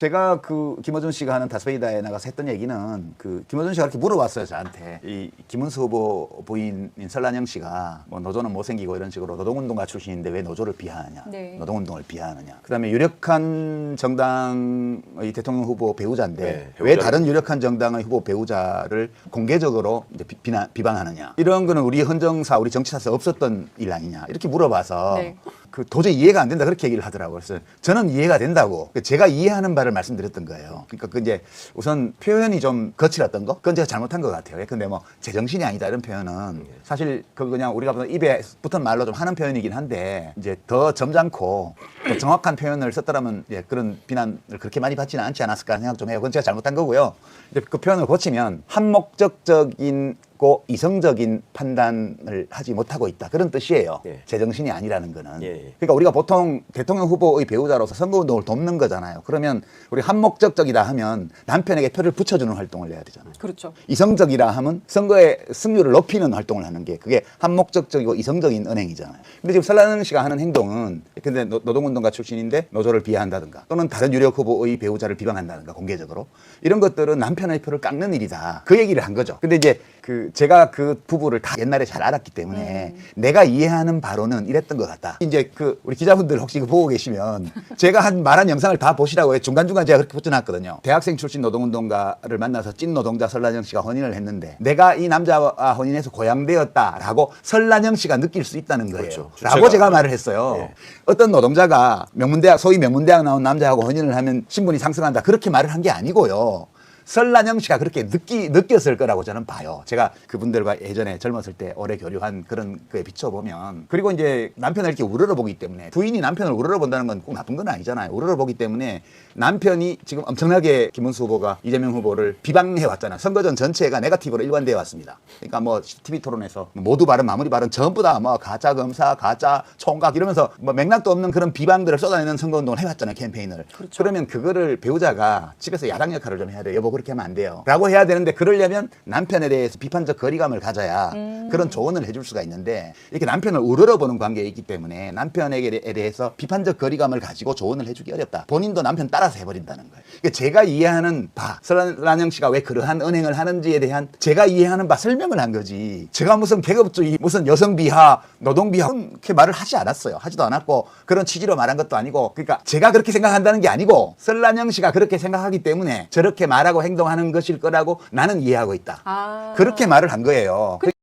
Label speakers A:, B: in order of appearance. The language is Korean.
A: 제가 그 김어준 씨가 하는 다스베이다에 나가서 했던 얘기는 그 김어준 씨가 그렇게 물어봤어요 저한테 이 김은수 후보 부인인 설란영 씨가 뭐 노조는 못생기고 이런 식으로 노동운동가 출신인데 왜 노조를 비하하냐 네. 노동운동을 비하하느냐 그다음에 유력한 정당의 대통령 후보 배우자인데 네, 왜 다른 유력한 정당의 후보 배우자를 공개적으로 이제 비, 난 비방하느냐 이런 거는 우리 헌정사 우리 정치사에서 없었던 일 아니냐 이렇게 물어봐서 네. 그 도저히 이해가 안 된다 그렇게 얘기를 하더라고요 그래서 저는 이해가 된다고 제가 이해하는 바를 있다를 말씀드렸던 거예요. 그러니까 그 이제 우선 표현이 좀 거칠었던 거, 그건 제가 잘못한 것 같아요. 근데 뭐 제정신이 아니다 이런 표현은 예. 사실 그 그냥 우리가 보통 입에 붙은 말로 좀 하는 표현이긴 한데 이제 더 점잖고 더 정확한 표현을 썼더라면 예, 그런 비난을 그렇게 많이 받지는 않지 않았을까 생각 좀 해요. 그건 제가 잘못한 거고요. 이제 그 표현을 고치면 한목적적인 있고 이성적인 판단을 하지 못하고 있다 그런 뜻이에요. 예. 제정신이 아니라는 거는. 예, 예. 그러니까 우리가 보통 대통령 후보의 배우자로서 선거운동을 돕는 거잖아요. 그러면 우리 한목적적이다 하면 남편에게 표를 붙여주는 활동을 해야 되잖아요. 그렇죠. 이성적이라 하면 선거의 승률을 높이는 활동을 하는 게 그게 한목적적이고 이성적인 은행이잖아요. 근데 지금 설라는 씨가 하는 행동은 근데 노동운동가 노 출신인데 노조를 비하한다든가 또는 다른 유력 후보의 배우자를 비방한다든가 공개적으로 이런 것들은 남편의 표를 깎는 일이다. 그 얘기를 한 거죠. 근데 이제 그 제가 그 부부를 다 옛날에 잘 알았기 때문에 네. 내가 이해하는 바로는 이랬던 것 같다. 이제 그 우리 기자분들 혹시 보고 계시면 제가 한 말한 영상을 다 보시라고 해 중간중간 제가 그렇게 붙여놨거든요. 대학생 출신 노동운동가를 만나서 찐 노동자 설란영 씨가 혼인을 했는데 내가 이 남자와 혼인해서 고향되었다라고 설란영 씨가 느낄 수 있다는 거예요. 그렇죠. 라고 제가, 말을 했어요. 예. 어떤 노동자가 명문대학 소위 명문대학 나온 남자하고 혼인을 하면 신분이 상승한다 그렇게 말을 한 게 아니고요. 설란영 씨가 그렇게 느끼, 느꼈을 거라고 저는 봐요. 제가 그분들과 예전에 젊었을 때 오래 교류한 그런 거에 비춰보면 그리고 이제 남편을 이렇게 우러러보기 때문에 부인이 남편을 우러러본다는 건 꼭 나쁜 건 아니잖아요. 우러러보기 때문에 남편이 지금 엄청나게 김은수 후보가 이재명 후보를 비방해 왔잖아요. 선거전 전체가 네가티브로 일관되어 왔습니다. 그러니까 뭐 TV 토론에서 모두 발언 마무리 발언 전부 다 뭐 가짜 검사, 가짜 총각 이러면서 뭐 맥락도 없는 그런 비방들을 쏟아내는 선거운동을 해왔잖아요. 캠페인을. 그렇죠. 그러면 그거를 배우자가 집에서 야당 역할을 좀 해야 돼요. 여보 뭐 그렇게 하면 안 돼요. 라고 해야 되는데 그러려면 남편에 대해서 비판적 거리감을 가져야 음. 그런 조언을 해줄 수가 있는데 이렇게 남편을 우러러보는 관계에 있기 때문에 남편에게 대해서 비판적 거리감을 가지고 조언을 해주기 어렵다. 본인도 남편 따라서 해버린다는 거예요. 그러니까 제가 이해하는 바 설란영 씨가 왜 그러한 은행을 하는지에 대한 제가 이해하는 바 설명을 한 거지. 제가 무슨 계급주의, 무슨 여성 비하, 노동 비하 그렇게 말을 하지 않았어요. 하지도 않았고 그런 취지로 말한 것도 아니고 그러니까 제가 그렇게 생각한다는 게 아니고 설란영 씨가 그렇게 생각하기 때문에 저렇게 말하고 행동하는 것일 거라고 나는 이해하고 있다. 아. 그렇게 말을 한 거예요. 그